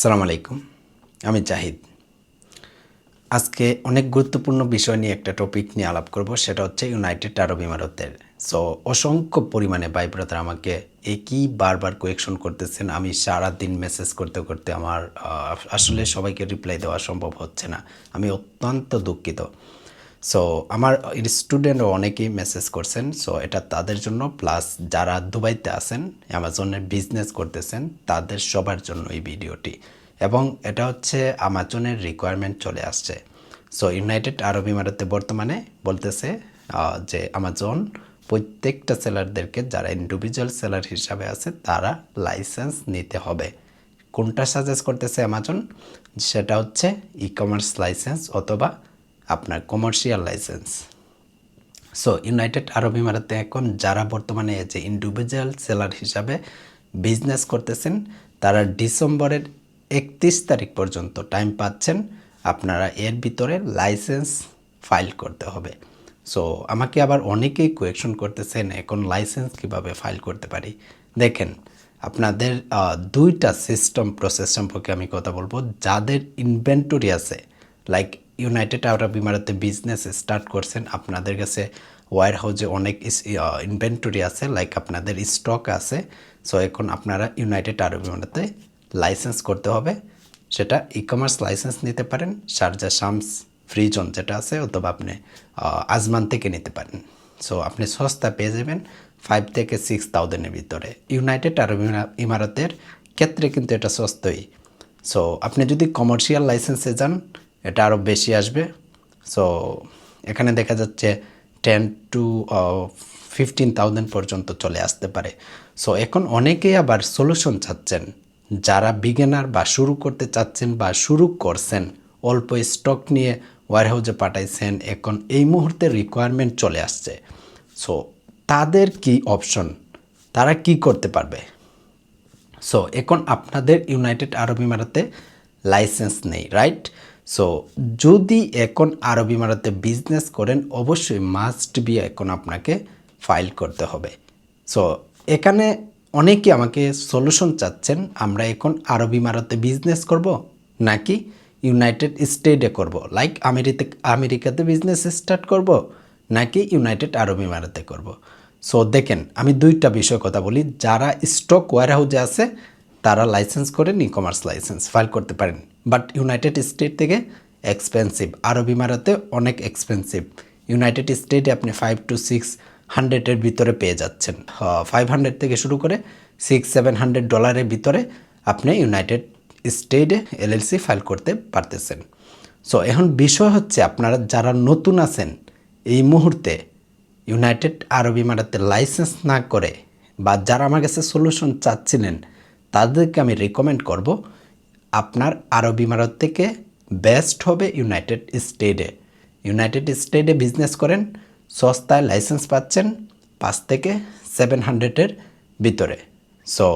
সালাম আলাইকুম, আমি জাহিদ। আজকে অনেক গুরুত্বপূর্ণ বিষয় নিয়ে একটা টপিক নিয়ে আলাপ করব, সেটা হচ্ছে ইউনাইটেড আরব ইমারতের সো অসংখ্য পরিমাণে আমাকে আমাকে একই বারবার কোয়েকশন করতেছেন, আমি সারা দিন মেসেজ করতে করতে আমার আসলে সবাইকে রিপ্লাই দেওয়া সম্ভব হচ্ছে না। আমি অত্যন্ত দুঃখিত। সো আমার স্টুডেন্টও অনেকেই মেসেজ করছেন সো এটা তাদের জন্য প্লাস যারা দুবাইতে আছেন অ্যামাজনের বিজনেস করতেছেন তাদের সবার জন্য এই ভিডিওটি। এবং এটা হচ্ছে আমাজনের রিকোয়ারমেন্ট চলে আসছে। সো ইউনাইটেড আরব ইমারাতে বর্তমানে বলতেছে আহ, যে আমাজন প্রত্যেকটা সেলারদেরকে যারা ইন্ডিভিজুয়াল সেলার হিসাবে আছে তারা লাইসেন্স নিতে হবে। কোনটা সাজেস্ট করতেছে অ্যামাজন সেটা হচ্ছে ই কমার্স লাইসেন্স অথবা আপনার commercial licence so United Arab ইমারাতে এখন যারা বর্তমানে যে ইন্ডিভিজুয়াল সেলার হিসাবে বিজনেস করতেছেন, তারা ডিসেম্বরের একত্রিশ তারিখ পর্যন্ত টাইম পাচ্ছেন আপনারা এর ভিতরে লাইসেন্স ফাইল করতে হবে। সো আমাকে আবার অনেকেই কোয়েকশন করতেছেন, এখন লাইসেন্স কীভাবে ফাইল করতে পারি? দেখেন, আপনাদের দুইটা সিস্টেম প্রসেস সম্পর্কে আমি কথা বলব। যাদের ইনভেন্টরি আছে লাইক ইউনাইটেড আরব ইমারাতে বিজনেস স্টার্ট করছেন। আপনাদের কাছে ওয়ার হাউজে অনেক ইনভেন্টরি আছে লাইক আপনাদের স্টক আছে। সো এখন আপনারা ইউনাইটেড আরব ইমারাতে লাইসেন্স করতে হবে। সেটা ই কমার্স লাইসেন্স নিতে পারেন শারজা শামস ফ্রি জোন যেটা আছে, অথবা আপনি আজমান থেকে নিতে পারেন। সো আপনি সস্তা পেয়ে যাবেন ফাইভ থেকে সিক্স থাউজেন্ডের ভিতরে। ইউনাইটেড আরব ইমারা- ইমারাতের ক্ষেত্রে কিন্তু এটা সস্তই। সো আপনি যদি কমার্শিয়াল লাইসেন্সে যান এটা আরও বেশি আসবে। সো এখানে দেখা যাচ্ছে টেন টু ফিফটিন থাউজেন্ড পর্যন্ত চলে আসতে পারে। সো এখন অনেকেই আবার সলিউশন চাচ্ছেন। যারা বিগিনার বা শুরু করতে চাচ্ছেন বা শুরু করছেন, অল্প স্টক নিয়ে ওয়ারহাউসে পাঠাইছেন, এখন এই মুহূর্তে রিকোয়ারমেন্ট চলে আসছে। সো তাদের কি অপশন তারা কি করতে পারবে? সো এখন আপনাদের ইউনাইটেড আরব ইমারাতে লাইসেন্স নেই রাইট সো যদি এখন আরব ইমারাতে বিজনেস করেন, অবশ্যই মাস্ট বি এখন আপনাকে ফাইল করতে হবে। সো এখানে অনেকে আমাকে সলিউশন চাচ্ছেন, আমরা এখন আরব ইমারাতে বিজনেস করব নাকি ইউনাইটেড স্টেটে করব? লাইক আমেরিতে, আমেরিকাতে বিজনেস স্টার্ট করব নাকি ইউনাইটেড আরব ইমারাতে করব? সো দেখেন, আমি দুইটা বিষয় কথা বলি। যারা স্টক ওয়ার হাউসে আছে তারা লাইসেন্স করেন ই কমার্স লাইসেন্স ফাইল করতে পারেন। বাট ইউনাইটেড স্টেট থেকে এক্সপেন্সিভ আরব ইমারাতে অনেক এক্সপেন্সিভ ইউনাইটেড স্টেটে আপনি ফাইভ টু সিক্স হান্ড্রেডের ভিতরে পেয়ে যাচ্ছেন। ফাইভ হান্ড্রেড থেকে শুরু করে সিক্স সেভেন হান্ড্রেড ডলারের ভিতরে আপনি ইউনাইটেড স্টেটে এলএলসি ফাইল করতে পারতেছেন। সো এখন বিষয় হচ্ছে আপনারা যারা নতুন আছেন, এই মুহূর্তে ইউনাইটেড আরব ইমারাতে লাইসেন্স না করে বা যারা আমার কাছে সলিউশন চাচ্ছিলেন তাদেরকে আমি রেকমেন্ড করব, আপনার আরব ইমারত থেকে বেস্ট হবে ইউনাইটেড স্টেটে ইউনাইটেড স্টেটে বিজনেস করেন, সস্তায় লাইসেন্স পাচ্ছেন পাঁচ থেকে সেভেন হান্ড্রেডের ভিতরে। সো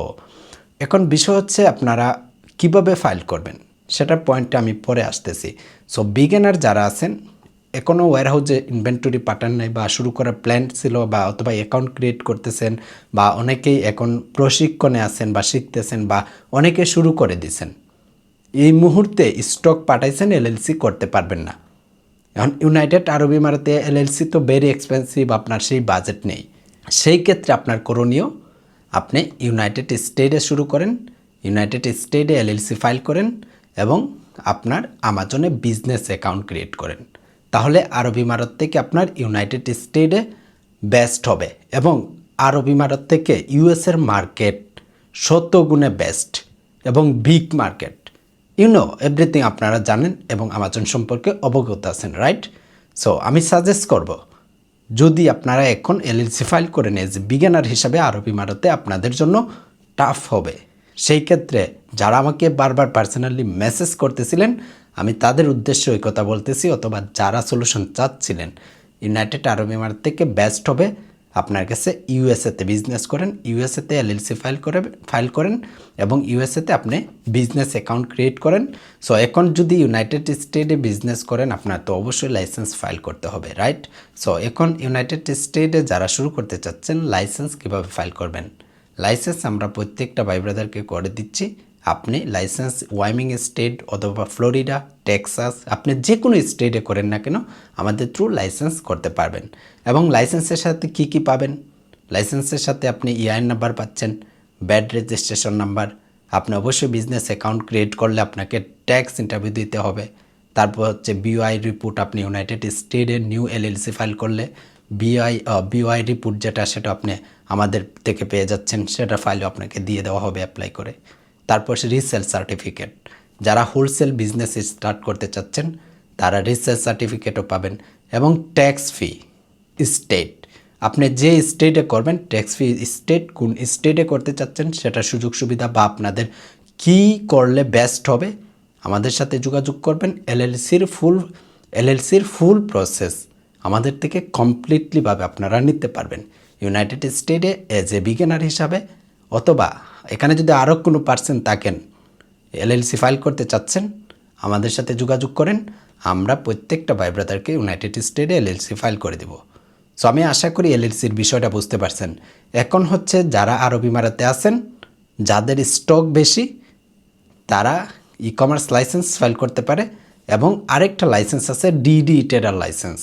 এখন বিষয় হচ্ছে আপনারা কীভাবে ফাইল করবেন, সেটার পয়েন্টটা আমি পরে আসতেছি। সো বিগিনার যারা আছেন এখনও ওয়ারহাউসে ইনভেন্টরি পাঠান নাই বা শুরু করার প্ল্যান ছিল বা অথবা অ্যাকাউন্ট ক্রিয়েট করতেছেন বা অনেকেই এখন প্রশিক্ষণে আছেন বা শিখতেছেন বা অনেকে শুরু করে দিছেন এই মুহূর্তে স্টক পাঠাইছেন এলএলসি করতে পারবেন না। এখন ইউনাইটেড আরব ইমারাতে এলএলসি তো ভেরি এক্সপেন্সিভ আপনার সেই বাজেট নেই। সেই ক্ষেত্রে আপনার করণীয়, আপনি ইউনাইটেড স্টেটে শুরু করেন ইউনাইটেড স্টেটে এলএলসি ফাইল করেন এবং আপনার আমাজনে বিজনেস অ্যাকাউন্ট ক্রিয়েট করেন। তাহলে আরব ইমারত থেকে আপনার ইউনাইটেড স্টেটে বেস্ট হবে এবং আরব ইমারত থেকে ইউএসের মার্কেট গুণে বেস্ট এবং বিগ মার্কেট। ইউনো এভরিথিং আপনারা জানেন এবং আমাজন সম্পর্কে অবগত আছেন রাইট সো আমি সাজেস্ট করব, যদি আপনারা এখন এলএলসি ফাইল করে নেন যে বিজ্ঞানার হিসাবে আরব ইমারতে আপনাদের জন্য টাফ হবে। সেই ক্ষেত্রে যারা আমাকে বারবার পার্সোনালি মেসেজ করতেছিলেন, আমি তাদের উদ্দেশ্যে ওই কথা বলতেছি, অথবা যারা সলিউশন চাচ্ছিলেন ইউনাইটেড আরব ইমারত থেকে বেস্ট হবে। আপনার কাছে ইউএসএতে বিজনেস করেন ইউএসএতে এল এলএলসি ফাইল করে ফাইল করেন এবং ইউএসএতে আপনি বিজনেস অ্যাকাউন্ট ক্রিয়েট করেন। সো এখন যদি ইউনাইটেড স্টেটে বিজনেস করেন, আপনার তো অবশ্যই লাইসেন্স ফাইল করতে হবে রাইট সো এখন ইউনাইটেড স্টেটে যারা শুরু করতে চাচ্ছেন লাইসেন্স কীভাবে ফাইল করবেন? লাইসেন্স আমরা প্রত্যেকটা ভাই ব্রাদারকে করে দিচ্ছি। আপনি লাইসেন্স ওয়াইমিং স্টেট অথবা ফ্লোরিডা টেক্সাস আপনি যে কোনো স্টেটে করেন না কেন, আমাদের থ্রু লাইসেন্স করতে পারবেন। এবং লাইসেন্সের সাথে কি কি পাবেন? লাইসেন্সের সাথে আপনি ইআইএন নাম্বার পাচ্ছেন ব্যাড রেজিস্ট্রেশন নাম্বার আপনি অবশ্যই বিজনেস অ্যাকাউন্ট ক্রিয়েট করলে আপনাকে ট্যাক্স ইন্টারভিউ দিতে হবে। তারপর হচ্ছে বিওআই রিপোর্ট আপনি ইউনাইটেড স্টেটে নিউ এলএলসি ফাইল করলে বিআই বিওআই রিপোর্ট যেটা, সেটা আপনি আমাদের থেকে পেয়ে যাচ্ছেন, সেটা ফাইলও আপনাকে দিয়ে দেওয়া হবে অ্যাপ্লাই করে। তারপর সে রিসেল সার্টিফিকেট যারা হোলসেল বিজনেস স্টার্ট করতে চাচ্ছেন, তারা রিসেল সার্টিফিকেটও পাবেন এবং ট্যাক্স ফি স্টেট আপনি যে স্টেটে করবেন ট্যাক্স ফি স্টেট কোন স্টেটে করতে চাচ্ছেন, সেটা সুযোগ সুবিধা বা আপনাদের কি করলে বেস্ট হবে, আমাদের সাথে যোগাযোগ করবেন। এলএলসির ফুল এলএলসির ফুল প্রসেস আমাদের থেকে কমপ্লিটলিভাবে আপনারা নিতে পারবেন। ইউনাইটেড স্টেটে এজ এ বিগিনার হিসাবে অথবা এখানে যদি আরও কোনো পার্সেন্ট থাকেন এলএলসি ফাইল করতে চাচ্ছেন, আমাদের সাথে যোগাযোগ করেন, আমরা প্রত্যেকটা ভাই ব্রাদারকে ইউনাইটেড স্টেটে এলএলসি ফাইল করে দেব। সো আমি আশা করি এলএলসির বিষয়টা বুঝতে পারছেন। এখন হচ্ছে যারা আরবি মারাতে আছেন, যাদের স্টক বেশি, তারা ই কমার্স লাইসেন্স ফাইল করতে পারে এবং আরেকটা লাইসেন্স আছে ডিডি টেরার লাইসেন্স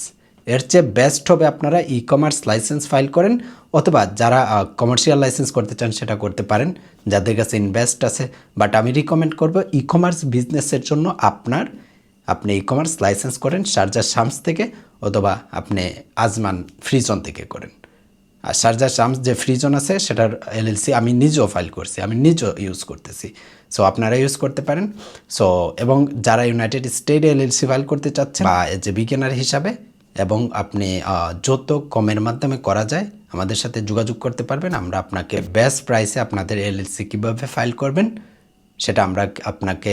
এর চেয়ে বেস্ট হবে আপনারা ই কমার্স লাইসেন্স ফাইল করেন অথবা যারা কমার্শিয়াল লাইসেন্স করতে চান সেটা করতে পারেন যাদের কাছে ইনভেস্ট আছে। বাট আমি রিকমেন্ড করব ই কমার্স বিজনেসের জন্য আপনার আপনি ই কমার্স লাইসেন্স করেন শারজা শামস থেকে অথবা আপনি আজমান ফ্রিজন থেকে করেন। আর শারজা শামস যে ফ্রিজন আছে সেটার এলএলসি আমি নিজেও ফাইল করছি আমি নিজেও ইউজ করতেছি। সো আপনারা ইউজ করতে পারেন। সো এবং যারা ইউনাইটেড স্টেট এলএলসি ফাইল করতে চাচ্ছেন বা যে বিজ্ঞানার হিসাবে এবং আপনি যত কমের মাধ্যমে করা যায়, আমাদের সাথে যোগাযোগ করতে পারবেন। আমরা আপনাকে বেস্ট প্রাইসে আপনাদের এলএলসি কীভাবে ফাইল করবেন, সেটা আমরা আপনাকে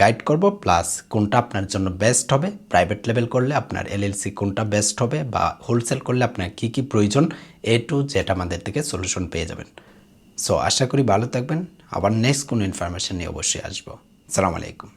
গাইড করব। প্লাস কোনটা আপনার জন্য বেস্ট হবে। প্রাইভেট লেভেল করলে আপনার এলএলসি কোনটা বেস্ট হবে বা হোলসেল করলে আপনার কী কী প্রয়োজন এ টু যেটা আমাদের থেকে সলিউশন পেয়ে যাবেন। সো আশা করি ভালো থাকবেন। আবার নেক্সট কোনো ইনফরমেশন নিয়ে অবশ্যই আসব। সালাম আলাইকুম।